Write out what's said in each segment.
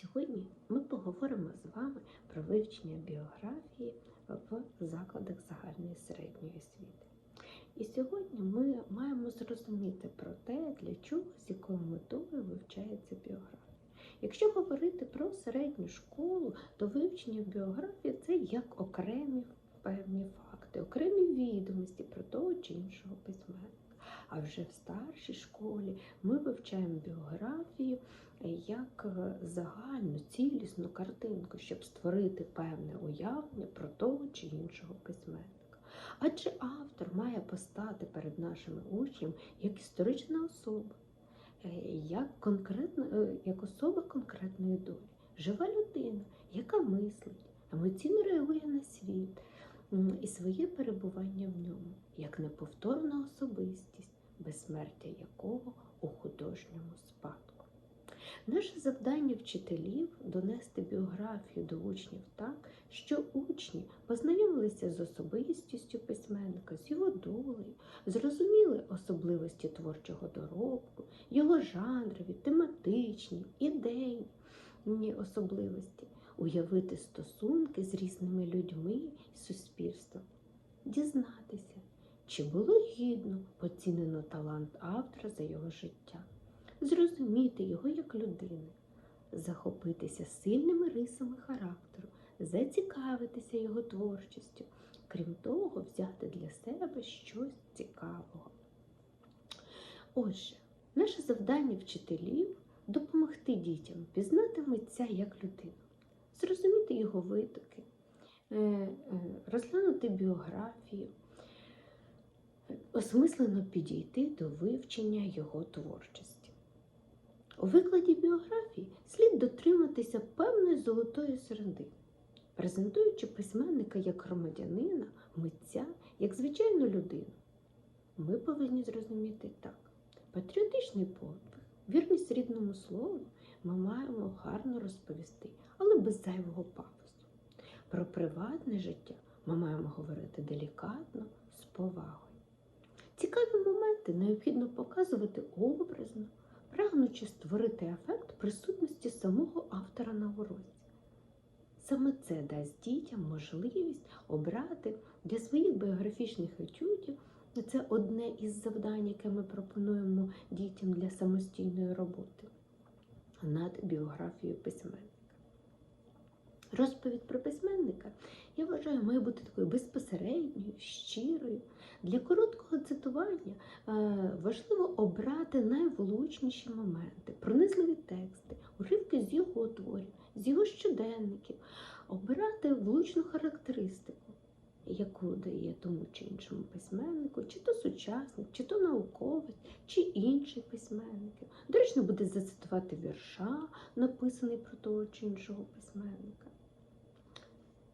Сьогодні ми поговоримо з вами про вивчення біографії в закладах загальної середньої освіти. І сьогодні ми маємо зрозуміти про те, для чого, з якою метою вивчається біографія. Якщо говорити про середню школу, то вивчення біографії це як окремі певні факти, окремі відомості про того чи іншого письменника. А вже в старшій школі ми вивчаємо біографію як е, загальну цілісну картинку, щоб створити певне уявлення про того чи іншого письменника. Адже автор має постати перед нашими учнями як історична особа, е, як, конкретна, е, як особа конкретної долі, жива людина, яка мислить, емоційно реагує на світ і своє перебування в ньому, як неповторна особистість, безсмертя якого у художньому спадку. Наше завдання вчителів донести біографію до учнів так, що учні познайомилися з особистістю письменника, з його долею, зрозуміли особливості творчого доробку, його жанрові, тематичні, ідейні особливості, уявити стосунки з різними людьми і суспільством, дізнатися, чи було гідно поцінено талант автора за його життя зрозуміти його як людини, захопитися сильними рисами характеру, зацікавитися його творчістю, крім того, взяти для себе щось цікавого. Отже, наше завдання вчителів допомогти дітям пізнати митця як людину, зрозуміти його витоки, е, е, розглянути біографію, осмислено підійти до вивчення його творчості. У викладі біографії слід дотриматися певної золотої середини, презентуючи письменника як громадянина, митця, як звичайну людину. Ми повинні зрозуміти так: патріотичний подвиг, вірність рідному слову ми маємо гарно розповісти, але без зайвого пафосу. Про приватне життя ми маємо говорити делікатно, з повагою. Цікаві моменти необхідно показувати образно прагнучи створити ефект присутності самого автора на уроці. Саме це дасть дітям можливість обрати для своїх біографічних етюдів. Це одне із завдань, яке ми пропонуємо дітям для самостійної роботи над біографією письменника. Розповідь про письменника, я вважаю, має бути такою безпосередньою, щирою. Для короткого цитування е, важливо обрати найвлучніші моменти, пронизливі тексти, уривки з його творів, з його щоденників, обирати влучну характеристику, яку дає тому чи іншому письменнику, чи то сучасник, чи то науковець, чи інший письменник. Доречно буде зацитувати вірша, написаний про того чи іншого письменника.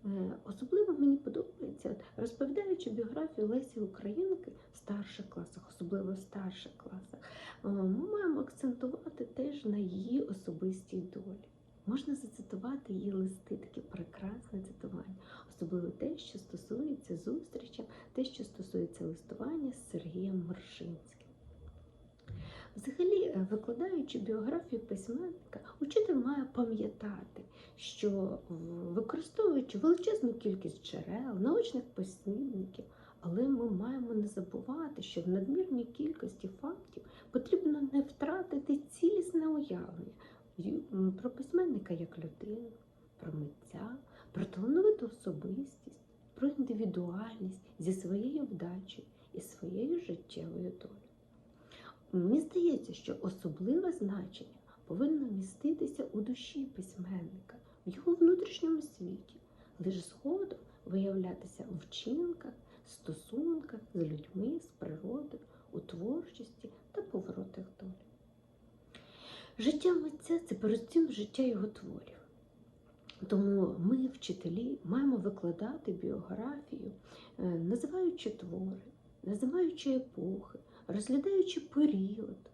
Е, Особливо мені подобається, розповідаючи біографію Лесі Українки в старших класах, особливо в старших класах, е, ми маємо акцентувати теж на її особистій долі. Можна зацитувати її листи, таке прекрасне цитування, особливо те, що стосується зустрічі, те, що стосується листування з Сергієм Маршинським. Взагалі, е, викладаючи біографію письменника, пам'ятати, що використовуючи величезну кількість джерел, научних посібників, але ми маємо не забувати, що в надмірній кількості фактів потрібно не втратити цілісне уявлення про письменника як людину, про митця, про талановиту особистість, про індивідуальність зі своєю вдачею і своєю життєвою долею. Мені здається, що особливе значення повинно міститися у душі письменника, в його внутрішньому світі, лише згодом виявлятися у вчинках, стосунках з людьми, з природою, у творчості та поворотах долі. Життя митця це передусім життя його творів. Тому ми, вчителі, маємо викладати біографію, е, називаючи твори, називаючи епохи, розглядаючи період,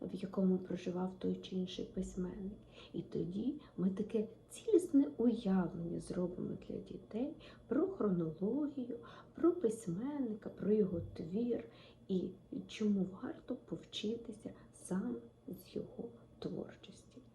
в якому проживав той чи інший письменник. І тоді ми таке цілісне уявлення зробимо для дітей про хронологію, про письменника, про його твір і чому варто повчитися саме з його творчості.